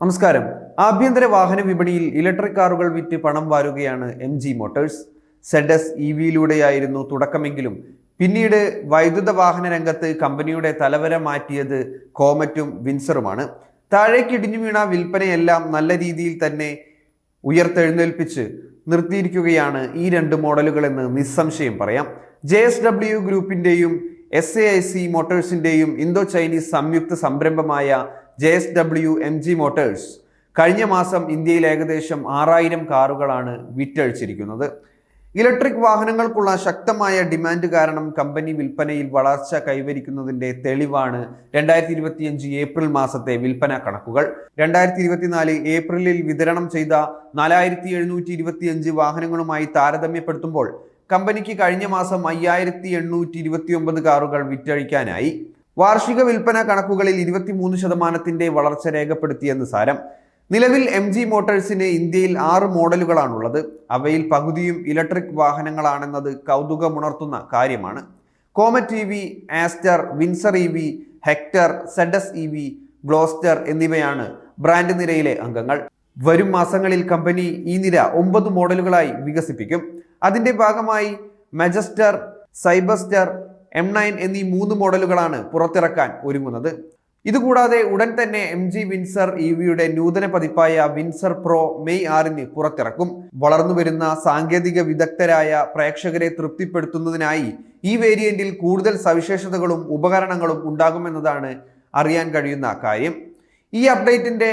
നമസ്കാരം. ആഭ്യന്തര വാഹന വിപണിയിൽ ഇലക്ട്രിക് കാറുകൾ വിറ്റ് പണം വാരുകയാണ് M G Motors. ZS E വിയിലൂടെയായിരുന്നു തുടക്കമെങ്കിലും പിന്നീട് വൈദ്യുത വാഹന രംഗത്ത് കമ്പനിയുടെ തലവര മാറ്റിയത് കോമറ്റും വിൻസറുമാണ്. താഴേക്കിടിഞ്ഞു വീണ വിൽപ്പനയെല്ലാം നല്ല രീതിയിൽ തന്നെ ഉയർത്തെഴുന്നേൽപ്പിച്ച് നിർത്തിയിരിക്കുകയാണ് ഈ രണ്ട് മോഡലുകളെന്ന് നിസ്സംശയം പറയാം. ജെ എസ് ഡബ്ല്യു ഗ്രൂപ്പിന്റെയും എസ് എ ഐ സി മോട്ടോഴ്സിന്റെയും ഇന്തോ ചൈനീസ് സംയുക്ത സംരംഭമായ J S W M G Motors. കഴിഞ്ഞ മാസം ഇന്ത്യയിൽ ഏകദേശം ആറായിരം കാറുകളാണ് വിറ്റഴിച്ചിരിക്കുന്നത്. ഇലക്ട്രിക് വാഹനങ്ങൾക്കുള്ള ശക്തമായ ഡിമാൻഡ് കാരണം കമ്പനി വിൽപ്പനയിൽ വളർച്ച കൈവരിക്കുന്നതിന്റെ തെളിവാണ് രണ്ടായിരത്തി ഇരുപത്തിയഞ്ച് ഏപ്രിൽ മാസത്തെ വിൽപ്പന കണക്കുകൾ. രണ്ടായിരത്തി ഇരുപത്തിനാല് ഏപ്രിലിൽ വിതരണം ചെയ്ത നാലായിരത്തി എഴുന്നൂറ്റി ഇരുപത്തിയഞ്ച് വാഹനങ്ങളുമായി താരതമ്യപ്പെടുത്തുമ്പോൾ കമ്പനിക്ക് കഴിഞ്ഞ മാസം അയ്യായിരത്തി എണ്ണൂറ്റി ഇരുപത്തിയൊമ്പത് കാറുകൾ വിറ്റഴിക്കാനായി. വാർഷിക വിൽപ്പന കണക്കുകളിൽ ഇരുപത്തിമൂന്ന് ശതമാനത്തിന്റെ വളർച്ച രേഖപ്പെടുത്തിയെന്ന് സാരം. നിലവിൽ എം ജി മോട്ടോഴ്സിന് ഇന്ത്യയിൽ ആറ് മോഡലുകളാണുള്ളത്. അവയിൽ പകുതിയും ഇലക്ട്രിക് വാഹനങ്ങളാണെന്നത് കൗതുകമുണർത്തുന്ന കാര്യമാണ്. Comet E V Astor Windsor E V Hector ZS E V Gloster എന്നിവയാണ് ബ്രാൻഡ് നിരയിലെ അംഗങ്ങൾ. വരും മാസങ്ങളിൽ കമ്പനി ഈ നിര ഒമ്പത് മോഡലുകളായി വികസിപ്പിക്കും. അതിന്റെ ഭാഗമായി മെജസ്റ്റർ സൈബസ്റ്റർ എം നയൻ എന്നീ മൂന്ന് മോഡലുകളാണ് പുറത്തിറക്കാൻ ഒരുങ്ങുന്നത്. ഇതുകൂടാതെ ഉടൻ തന്നെ എം ജി വിൻസർ ഇ വിയുടെ നൂതന പതിപ്പായ വിൻസർ പ്രോ മെയ് ആറിന് പുറത്തിറക്കും. വളർന്നുവരുന്ന സാങ്കേതിക വിദഗ്ധരായ പ്രേക്ഷകരെ തൃപ്തിപ്പെടുത്തുന്നതിനായി ഈ വേരിയന്റിൽ കൂടുതൽ സവിശേഷതകളും ഉപകരണങ്ങളും ഉണ്ടാകുമെന്നതാണ് അറിയാൻ കഴിയുന്ന കാര്യം. ഈ അപ്ഡേറ്റിന്റെ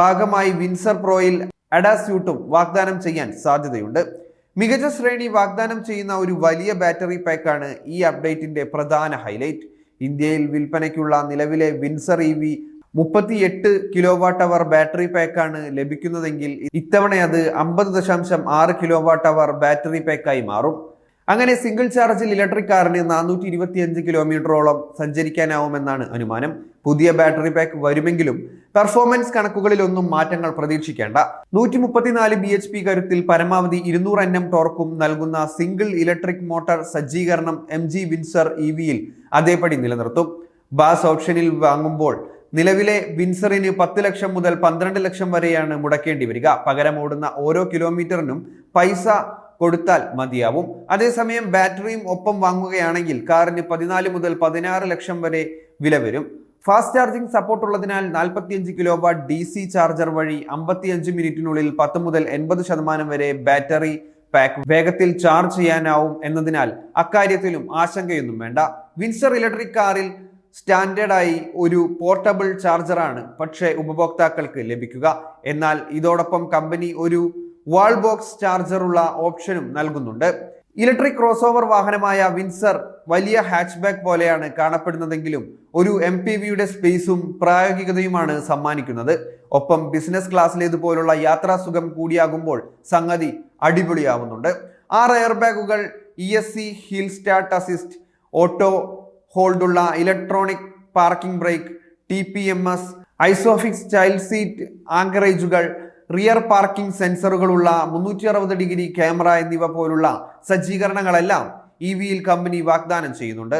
ഭാഗമായി വിൻസർ പ്രോയിൽ അഡാസ്യൂട്ടും വാഗ്ദാനം ചെയ്യാൻ സാധ്യതയുണ്ട്. മികച്ച ശ്രേണി വാഗ്ദാനം ചെയ്യുന്ന ഒരു വലിയ ബാറ്ററി പാക്കാണ് ഈ അപ്ഡേറ്റിന്റെ പ്രധാന ഹൈലൈറ്റ്. ഇന്ത്യയിൽ വിൽപ്പനയ്ക്കുള്ള നിലവിലെ വിൻസർ ഇ വി മുപ്പത്തിയെട്ട് കിലോ വാട്ട് അവർ ബാറ്ററി പാക്കാണ് ലഭിക്കുന്നതെങ്കിൽ ഇത്തവണ അത് അമ്പത് ദശാംശം ആറ് കിലോ വാട്ട് അവർ ബാറ്ററി പാക്കായി മാറും. അങ്ങനെ സിംഗിൾ ചാർജിൽ ഇലക്ട്രിക് കാറിന് നാനൂറ്റി ഇരുപത്തിയഞ്ച് കിലോമീറ്ററോളം സഞ്ചരിക്കാനാവുമെന്നാണ് അനുമാനം. പുതിയ ബാറ്ററി പാക്ക് വരുമെങ്കിലും പെർഫോമൻസ് കണക്കുകളിലൊന്നും മാറ്റങ്ങൾ പ്രതീക്ഷിക്കേണ്ട. നൂറ്റി മുപ്പത്തിനാല് ബി എച്ച് പി കരുത്തിൽ പരമാവധി ഇരുന്നൂറ് എൻ എം ടോർക്കും നൽകുന്ന സിംഗിൾ ഇലക്ട്രിക് മോട്ടോർ സജ്ജീകരണം എം ജി വിൻസർ ഇ വിയിൽ അതേപടി നിലനിർത്തും. ബാസ് ഓപ്ഷനിൽ വാങ്ങുമ്പോൾ നിലവിലെ വിൻസറിന് പത്ത് ലക്ഷം മുതൽ പന്ത്രണ്ട് ലക്ഷം വരെയാണ് മുടക്കേണ്ടി വരിക. പകരം ഓടുന്ന ഓരോ കിലോമീറ്ററിനും പൈസ കൊടുത്താൽ മതിയാവും. അതേസമയം ബാറ്ററിയും ഒപ്പം വാങ്ങുകയാണെങ്കിൽ കാറിന് പതിനാല് മുതൽ പതിനാറ് ലക്ഷം വരെ വില വരും. ഫാസ്റ്റ് ചാർജിംഗ് സപ്പോർട്ട് ഉള്ളതിനാൽ നാൽപ്പത്തിയഞ്ച് kilo watt D C charger വഴി അമ്പത്തിയഞ്ച് മിനിറ്റിനുള്ളിൽ പത്ത് മുതൽ എൺപത് ശതമാനം വരെ ബാറ്ററി പാക്ക് വേഗത്തിൽ ചാർജ് ചെയ്യാനാവും എന്നതിനാൽ അക്കാര്യത്തിലും ആശങ്കയൊന്നും വേണ്ട. വിൻസർ ഇലക്ട്രിക് കാറിൽ സ്റ്റാൻഡേർഡായി ഒരു പോർട്ടബിൾ ചാർജറാണ് പക്ഷേ ഉപഭോക്താക്കൾക്ക് ലഭിക്കുക. എന്നാൽ ഇതോടൊപ്പം കമ്പനി ഒരു വാൾ ബോക്സ് ചാർജറുള്ള ഓപ്ഷനും നൽകുന്നുണ്ട്. ഇലക്ട്രിക് ക്രോസ് ഓവർ വാഹനമായ വിൻസർ വലിയ ഹാച്ച്ബാക്ക് പോലെയാണ് കാണപ്പെടുന്നതെങ്കിലും ഒരു എം പി വിയുടെ സ്പേസും പ്രായോഗികതയുമാണ് സമ്മാനിക്കുന്നത്. ഒപ്പം ബിസിനസ് ക്ലാസ്സിലേതുപോലുള്ള യാത്രാസുഖം കൂടിയാകുമ്പോൾ സംഗതി അടിപൊളിയാവുന്നുണ്ട്. ആറ് എയർ ബാഗുകൾ E S C hill start assist auto ഹോൾഡുള്ള electronic parking brake T P M S isofix child seat ആങ്കറേജുകൾ rear parking സെൻസറുകളുള്ള മുന്നൂറ്റി അറുപത് ഡിഗ്രി ക്യാമറ എന്നിവ പോലുള്ള സജ്ജീകരണങ്ങളെല്ലാം ഇ വിയിൽ കമ്പനി വാഗ്ദാനം ചെയ്യുന്നുണ്ട്.